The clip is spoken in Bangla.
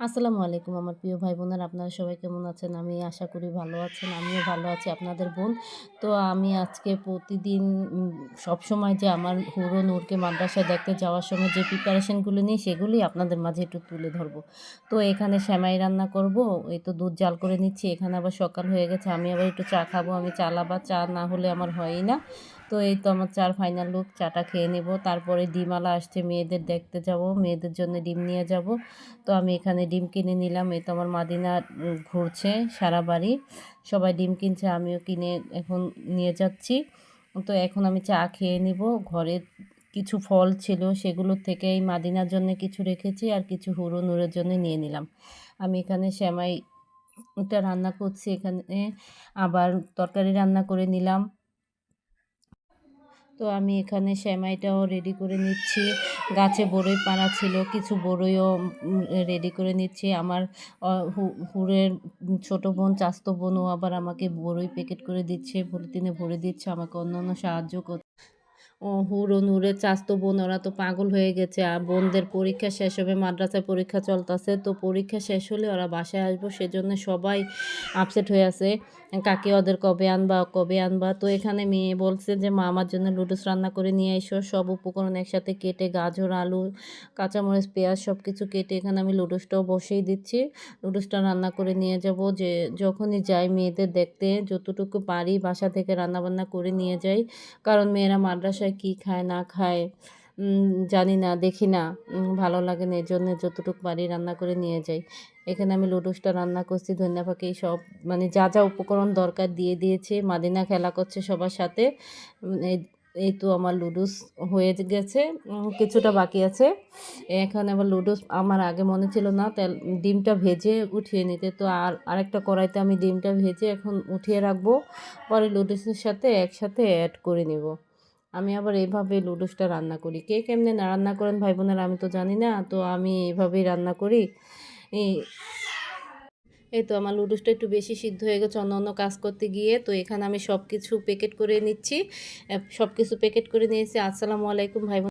আসসালামু আলাইকুম আমার প্রিয় ভাই বোনেরা আপনারা সবাই কেমন আছেন? আমি আশা করি ভালো আছেন, আমিও ভালো আছি আপনাদের বোন। তো আমি আজকে প্রতিদিন সব সময় যে আমার হুড়ো নূরকে মাদ্রাসায় দেখতে যাওয়ার সময় যে প্রিপারেশনগুলো নিই সেগুলি আপনাদের মাঝে একটু তুলে ধরবো। তো এখানে শ্যামাই রান্না করব, এই তো দুধ জাল করে নিচ্ছি, এখানে আবার সকাল হয়ে গেছে, আমি আবার একটু চা খাব, আমি চা লাবা, চা না হলে আমার হয়ই না। তো এই তো আমার চার ফাইনাল লুক চাটা খেয়ে নেব। তারপরে ডিমালা আসছে, মেয়েদের দেখতে যাব, মেয়েদের জন্য ডিম নিয়ে যাব। তো আমি এখানে ডিম কিনে নিলাম, এই তো আমার মাদিনা ঘুরছে সারা বাড়ি। সবাই ডিম কিনছে, আমিও কিনে এখন নিয়ে যাচ্ছি। তো এখন আমি চা খেয়ে নিব। ঘরে কিছু ফল ছিল সেগুলোর থেকে এই মাদিনার জন্য কিছু রেখেছি আর কিছু হুড়ো নুরের জন্য নিয়ে নিলাম। আমি এখানে শ্যামাই এটা রান্না করছি, এখানে আবার তরকারি রান্না করে নিলাম। তো আমি এখানে শ্যামাইটাও রেডি করে নিচ্ছি। গাছে বড়ই পাড়া ছিল, কিছু বড়ইও রেডি করে নিচ্ছি। আমার হুড়ের ছোট বোন, চাস্ত বোনও আবার আমাকে বড়ই প্যাকেট করে দিচ্ছে পলিথিনে ভরে দিচ্ছে, আমাকে অন্য সাহায্য করছে ও হুর ও নূরের চাস্তো বোন, ওরা তো পাগল হয়ে গেছে। আর বোনদের পরীক্ষা শেষ হবে, মাদ্রাসায় পরীক্ষা চলতেছে। তো পরীক্ষা শেষ হলে ওরা বাসায় আসব, সেজন্য সবাই আপসেট হয়ে আছে। কাকে ওদের কবে আনবা কবে আনবা? তো এখানে মেয়ে বলছে যে, মা, আমার জন্য লুডুস রান্না করে নিয়ে এসো। সব উপকরণ একসাথে কেটে গাজর, আলু, কাঁচামরিচ, পেঁয়াজ সব কিছু কেটে এখানে আমি লুডুসটাও বসেই দিচ্ছি। লুডুসটা রান্না করে নিয়ে যাব। যে, যখনই যাই মেয়েদের দেখতে, যতটুকু পারি বাসা থেকে রান্নাবান্না করে নিয়ে যাই। কারণ মেয়েরা মাদ্রাসায় কি খায়, না খায় জানি না, দেখি না। ভালো লাগে না এই জন্য যতটুকু পারি রান্না করে নিয়ে যাই। এখানে আমি লুডুসটা রান্না করছি, ধনিয়া পাখি সব মানে যা যা উপকরণ দরকার দিয়ে দিয়েছে। মাদিনা খেলা করছে সবার সাথে। এই তো আমার লুডুস হয়ে গেছে কিছুটা বাকি আছে। এখানে আবার লুডুস আমার আগে মনে ছিল না, তেল, ডিমটা ভেজে উঠিয়ে নিতে। তো আর, আরেকটা কড়াইতে আমি ডিমটা ভেজে এখন উঠিয়ে রাখব। পরে লুডুসের সাথে একসাথে অ্যাড করে নেব। আমি আবার এভাবে লুডুসটা রান্না করি। কে কেমনে না রান্না করেন ভাই বোনেরা আমি তো জানি না, তো আমি এভাবেই রান্না করি। এই তো আমার লুডুসটা একটু বেশি সিদ্ধ হয়ে গেছে, অন্য অন্য কাজ করতে গিয়ে। তো এখানে আমি সব কিছু প্যাকেট করে নিচ্ছি। সব কিছু প্যাকেট করে নিয়েছি। আসসালামু আলাইকুম ভাই